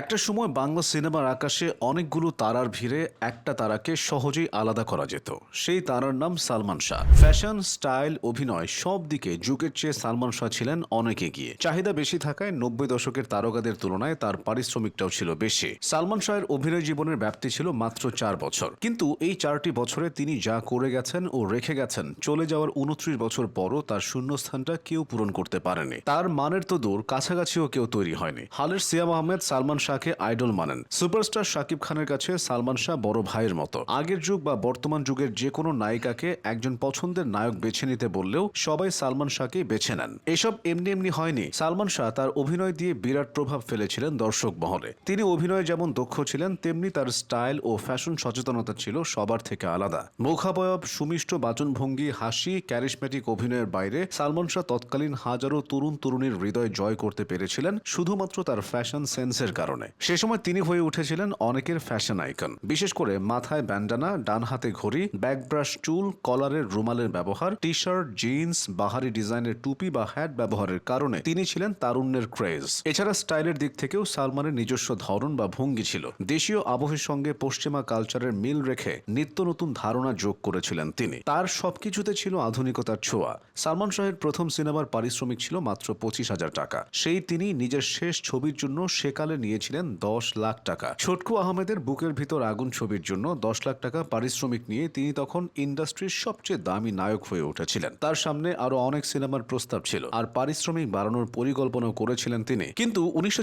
একটা সময় বাংলা সিনেমার আকাশে অনেকগুলো তারার ভিড়ে একটা তারাকে সহজেই আলাদা করা যেত। সেই তারার নাম সালমান শাহ। ফ্যাশন, স্টাইল, অভিনয় সব দিকে যুগের চেয়ে সালমান শাহ ছিলেন অনেক এগিয়ে। চাহিদা বেশি থাকায় নব্বই দশকের তারকাদের তুলনায় তার পারিশ্রমিকটাও ছিল বেশি। সালমান শাহের অভিনয় জীবনের ব্যাপ্তি ছিল মাত্র চার বছর। কিন্তু এই চারটি বছরে তিনি যা করে গেছেন ও রেখে গেছেন, চলে যাওয়ার উনত্রিশ বছর পরও তার শূন্যস্থানটা কেউ পূরণ করতে পারেনি। তার মানের তো দূর, কাছাকাছিও কেউ তৈরি হয়নি। হালের সিয়াম আহমেদ, সালমান শাহকে আইডল মানেন। সুপারস্টার শাকিব খানের কাছে সালমান শাহ বড় ভাইয়ের মতো। আগের যুগ বা বর্তমান যুগের যে কোনো নায়িকাকে একজন পছন্দের নায়ক বেছে নিতে বললেও সবাই সালমান শাহকে বেছে নেন। এসব এমনি এমনি হয়নি। সালমান শাহ তার অভিনয় দিয়ে বিরাট প্রভাব ফেলেছিলেন দর্শক মহলে। তিনি অভিনয়ে যেমন দক্ষ ছিলেন, তেমনি তার স্টাইল ও ফ্যাশন সচেতনতা ছিল সবার থেকে আলাদা। মুখাবয়ব, সুমিষ্ট বাচনভঙ্গি, হাসি ক্যারিসমেটিক অভিনয়ের বাইরে সালমান শাহ তৎকালীন হাজারো তরুণ তরুণীর হৃদয় জয় করতে পেরেছিলেন, শুধুমাত্র তার ফ্যাশন সেন্সের কারণে। সে সময় তিনি হয়ে উঠেছিলেন অনেকের ফ্যাশন আইকন। বিশেষ করে মাথায় ব্যান্ডানা ডান হাতে ঘড়ি, ব্যাকব্রাশ, চুল, কলারের রুমালের ব্যবহার টি শার্ট জিন্স, বাহারি ডিজাইনের টুপি বা হ্যাট ব্যবহারের কারণে তিনি ছিলেন তারুণ্যের ক্রেজ এছাড়া স্টাইলের দিক থেকেও সালমানের নিজস্ব ধরন বা ভঙ্গি ছিল। দেশীয় আবহের সঙ্গে পশ্চিমা কালচারের মিল রেখে নিত্য নতুন ধারণা যোগ করেছিলেন তিনি। তার সবকিছুতে ছিল আধুনিকতার ছোঁয়া। সালমান শাহের প্রথম সিনেমার পারিশ্রমিক ছিল মাত্র পঁচিশ হাজার টাকা। সেই তিনি নিজের শেষ ছবির জন্য সেকালে নিয়েছিলেন দশ লাখ টাকা। ছোটকু আহমেদের বুকের ভিতর আগুন ছবির জন্য দশ লাখ টাকা পারিশ্রমিক নিয়ে তিনি তখন ইন্ডাস্ট্রির সবচেয়ে দামি নায়ক হয়ে উঠেছিলেন। তার সামনে আরও অনেক সিনেমার প্রস্তাব ছিল আর পারিশ্রমিক বাড়ানোর পরিকল্পনাও করেছিলেন তিনি। কিন্তু উনিশশো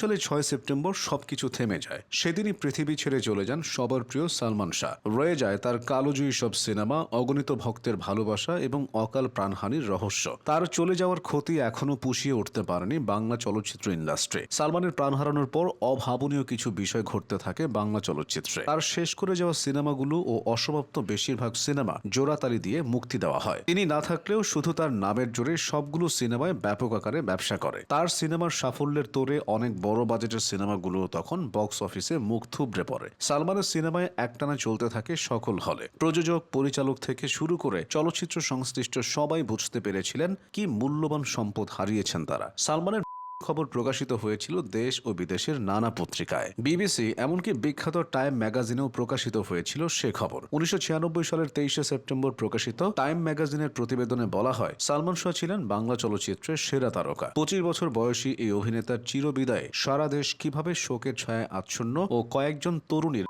সালে ছয় সেপ্টেম্বর সবকিছু থেমে যায়। সেদিনই পৃথিবী ছেড়ে চলে যান সবার প্রিয় সালমান শাহ। রয়ে যায় তার কালোজয়ী সব সিনেমা, অগণিত ভক্তের ভালোবাসা এবং অকাল প্রাণহানির রহস্য। তার চলে যাওয়ার ক্ষতি এখনও পুষিয়ে উঠতে পারেনি বাংলা চলচ্চিত্র ইন্ডাস্ট্রি। সালমানের প্রাণ হারানোর পর অভাবনীয় কিছু বিষয় ঘটতে থাকে বাংলা চলচ্চিত্রে। তার শেষ করে যাওয়া সিনেমাগুলো ও অসমাপ্ত বেশিরভাগ সিনেমা জোড়াতালি দিয়ে মুক্তি দেওয়া হয়। তিনি না থাকলেও শুধু তার নামের জোরে সবগুলো সিনেমায় ব্যাপক আকারে ব্যবসা করে। তার সিনেমার সাফল্যের তোরে অনেক বড় বাজেটের সিনেমাগুলো তখন বক্স অফিসে মুখ থুবড়ে পড়ে। সালমানের সিনেমায় একটানা চলতে থাকে সকল হলে। প্রযোজক, পরিচালক থেকে শুরু করে চলচ্চিত্র সংশ্লিষ্ট সবাই বুঝতে পেরেছিলেন কি মূল্যবান সম্পদ হারিয়েছেন তারা। সালমানের খবর প্রকাশিত হয়েছিল দেশ ও বিদেশের নানা পত্রিকায়। বিবিসি এমনকি বিখ্যাত টাইম ম্যাগাজিনেও প্রকাশিত হয়েছিল সে খবর। উনিশশো ছিয়ানব্বই সালের তেইশে সেপ্টেম্বর প্রকাশিত টাইম ম্যাগাজিনের প্রতিবেদনে বলা হয়, সালমান শাহ ছিলেন বাংলা চলচ্চিত্রের সেরা তারকা। পঁচিশ বছর বয়সী এই অভিনেতার চিরবিদায়ে সারা দেশ কীভাবে শোকের ছায়া আচ্ছন্ন ও কয়েকজন তরুণীর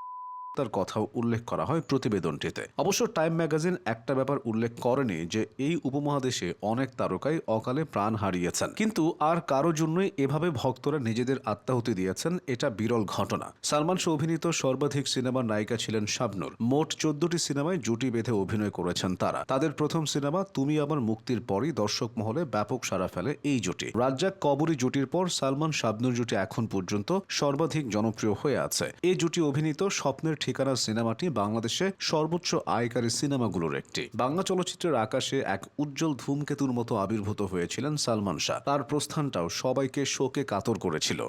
তার কথাও উল্লেখ করা হয় প্রতিবেদনটিতে। অবশ্য টাইম ম্যাগাজিন একটা ব্যাপার উল্লেখ করেনি যে এই উপমহাদেশে অনেক তারকাই অকালে প্রাণ হারিয়েছেন। কিন্তু আর কারও জন্যই এভাবে ভক্তরা নিজেদের আত্মাহুতি দিয়েছেন, এটা বিরল ঘটনা। সালমান শাহ অভিনীত সর্বাধিক সিনেমার নায়িকা ছিলেন শাবনুর। মোট চোদ্দটি সিনেমায় জুটি বেঁধে অভিনয় করেছেন তারা। তাদের প্রথম সিনেমা, তুমি আমার মুক্তির পরই, দর্শক মহলে ব্যাপক সাড়া ফেলে এই জুটি। রাজ্জাক কবরী জুটির পর সালমান শাবনুর জুটি এখন পর্যন্ত সর্বাধিক জনপ্রিয় হয়ে আছে। এই জুটি অভিনীত স্বপ্নের ঠিকানা সিনেমাটি বাংলাদেশে সর্বোচ্চ আয়কারী সিনেমাগুলোর একটি। বাংলা চলচ্চিত্রের আকাশে এক উজ্জ্বল ধূমকেতুর মতো আবির্ভূত হয়েছিলেন সালমান শাহ। তার প্রস্থানটাও সবাইকে শোকে কাতর করেছিল।